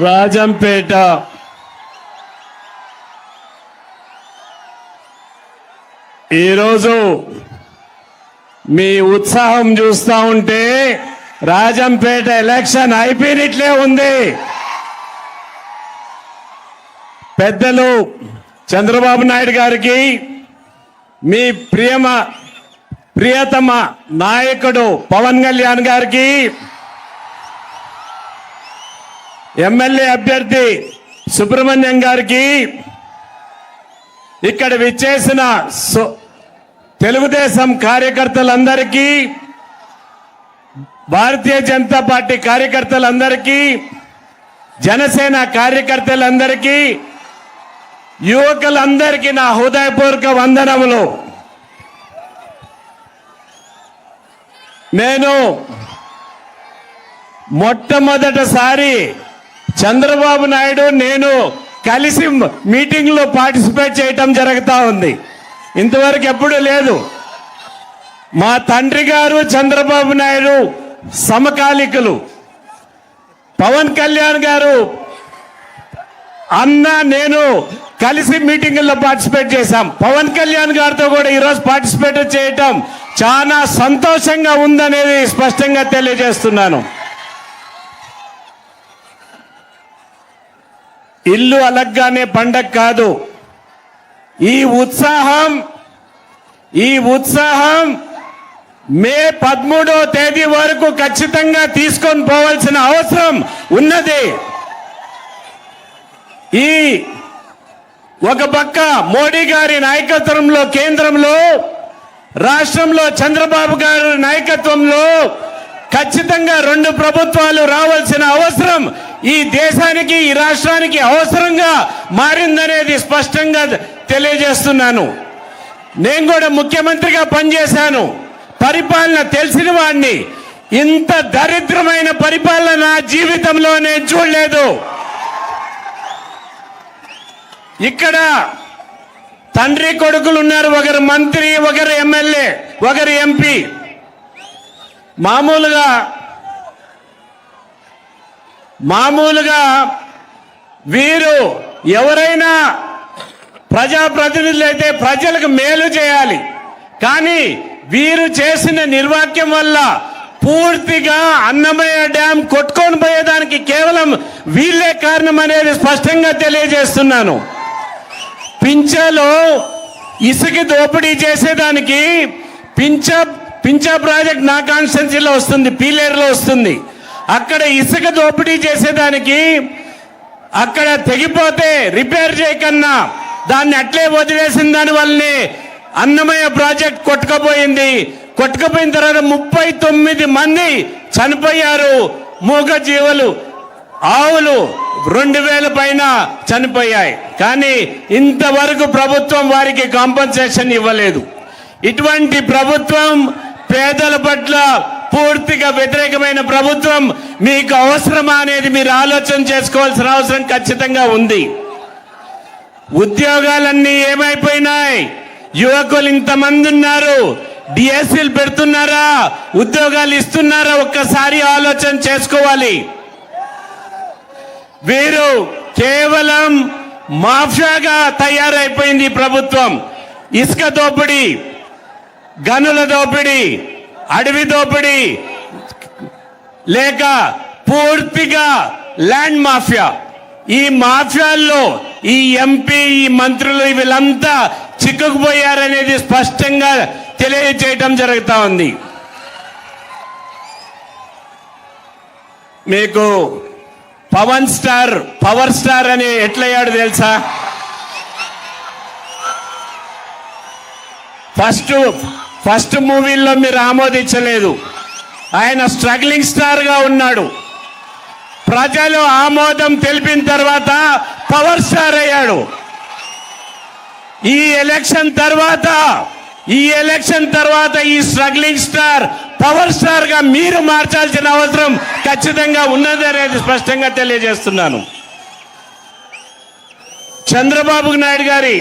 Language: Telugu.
రాజంపేట. ఈరోజు మీ ఉత్సాహం చూస్తా ఉంటే రాజంపేట ఎలక్షన్ అయిపోయినట్లే ఉంది. పెద్దలు చంద్రబాబు నాయుడు గారికి మీ ప్రియమ ప్రియతమ నాయకుడు పవన్ కళ్యాణ్ గారికి ఎమ్మెల్యే అభ్యర్థి సుబ్రహ్మణ్యం గారికి ఇక్కడ విచ్చేసిన తెలుగుదేశం కార్యకర్తలందరికీ భారతీయ జనతా పార్టీ కార్యకర్తలందరికీ జనసేన కార్యకర్తలందరికీ యువకులందరికీ నా హృదయపూర్వక వందనములు. నేను మొట్టమొదటిసారి చంద్రబాబు నాయుడు నేను కలిసి మీటింగ్లో పార్టిసిపేట్ చేయటం జరుగుతూ ఉంది. ఇంతవరకు ఎప్పుడూ లేదు. మా తండ్రి గారు చంద్రబాబు నాయుడు సమకాలికులు. పవన్ కళ్యాణ్ గారు అన్న నేను కలిసి మీటింగుల్లో పార్టిసిపేట్ చేశాం. పవన్ కళ్యాణ్ గారితో కూడా ఈరోజు పార్టిసిపేట్ చేయటం చాలా సంతోషంగా ఉందనేది స్పష్టంగా తెలియజేస్తున్నాను. ఇల్లు అలగ్గానే పండగ కాదు. ఈ ఉత్సాహం ఈ ఉత్సాహం మే పదమూడో తేదీ వరకు ఖచ్చితంగా తీసుకొని పోవాల్సిన అవసరం ఉన్నది. ఈ ఒక పక్క మోడీ గారి నాయకత్వంలో కేంద్రంలో రాష్ట్రంలో చంద్రబాబు గారి నాయకత్వంలో ఖచ్చితంగా రెండు ప్రభుత్వాలు రావాల్సిన అవసరం ఈ దేశానికి ఈ రాష్ట్రానికి అవసరంగా మారిందనేది స్పష్టంగా తెలియజేస్తున్నాను. నేను కూడా ముఖ్యమంత్రిగా పనిచేశాను. పరిపాలన తెలిసిన వాడిని ఇంత దరిద్రమైన పరిపాలన నా జీవితంలో నేను చూడలేదు. ఇక్కడ తండ్రి కొడుకులు ఉన్నారు ఒకరు మంత్రి ఒకరు ఎమ్మెల్యే ఒకరు ఎంపీ. మామూలుగా మామూలుగా వీరు ఎవరైనా ప్రజాప్రతినిధులు అయితే ప్రజలకు మేలు చేయాలి. కానీ వీరు చేసిన నిర్వాక్యం వల్ల పూర్తిగా అన్నమయ్య డ్యాం కొట్టుకొని పోయేదానికి కేవలం వీళ్ళే కారణం అనేది స్పష్టంగా తెలియజేస్తున్నాను. పింఛలో ఇసుక దోపిడీ చేసేదానికి పించ పింఛ ప్రాజెక్ట్ నా కాన్స్టెన్సీలో వస్తుంది పీలేరులో వస్తుంది. అక్కడ ఇసుక దోపిడీ చేసేదానికి అక్కడ తెగిపోతే రిపేర్ చేయకన్నా దాన్ని అట్లే వదిలేసిన దాని వల్లనే అన్నమయ్య ప్రాజెక్ట్ కొట్టుకపోయింది. కొట్టుకపోయిన తర్వాత ముప్పై తొమ్మిది మంది చనిపోయారు. మూగ జీవులు ఆవులు రెండు వేల పైన చనిపోయాయి. కానీ ఇంతవరకు ప్రభుత్వం వారికి కాంపన్సేషన్ ఇవ్వలేదు. ఇటువంటి ప్రభుత్వం పేదల పట్ల పూర్తిగా వ్యతిరేకమైన ప్రభుత్వం మీకు అవసరమా అనేది మీరు ఆలోచన చేసుకోవాల్సిన అవసరం ఖచ్చితంగా ఉంది. ఉద్యోగాలన్నీ ఏమైపోయినాయి? యువకులు ఇంతమంది ఉన్నారు. డిఎస్సీలు పెడుతున్నారా? ఉద్యోగాలు ఇస్తున్నారా? ఒక్కసారి ఆలోచన చేసుకోవాలి. వీరు కేవలం మాఫియాగా తయారైపోయింది ప్రభుత్వం. ఇసుక దోపిడీ గనుల దోపిడీ అడవి దోపిడీ లేక పూర్తిగా ల్యాండ్ మాఫియా. ఈ మాఫియాల్లో ఈ ఎంపీ ఈ మంత్రులు వీళ్ళంతా చిక్కుకుపోయారనేది స్పష్టంగా తెలియజేయటం జరుగుతూ ఉంది. మీకు పవన్ స్టార్ పవర్ స్టార్ అని ఎట్లయ్యాడు తెలుసా? ఫస్ట్ ఫస్ట్ మూవీల్లో మీరు ఆమోదించలేదు. ఆయన స్ట్రగ్లింగ్ స్టార్గా ఉన్నాడు. ప్రజలు ఆమోదం తెలిపిన తర్వాత పవర్ స్టార్ అయ్యాడు. ఈ ఎలక్షన్ తర్వాత ఈ ఎలక్షన్ తర్వాత ఈ స్ట్రగ్లింగ్ స్టార్ పవర్ స్టార్గా మీరు మార్చాల్సిన అవసరం ఖచ్చితంగా ఉన్నదనేది స్పష్టంగా తెలియజేస్తున్నాను. చంద్రబాబు నాయుడు గారి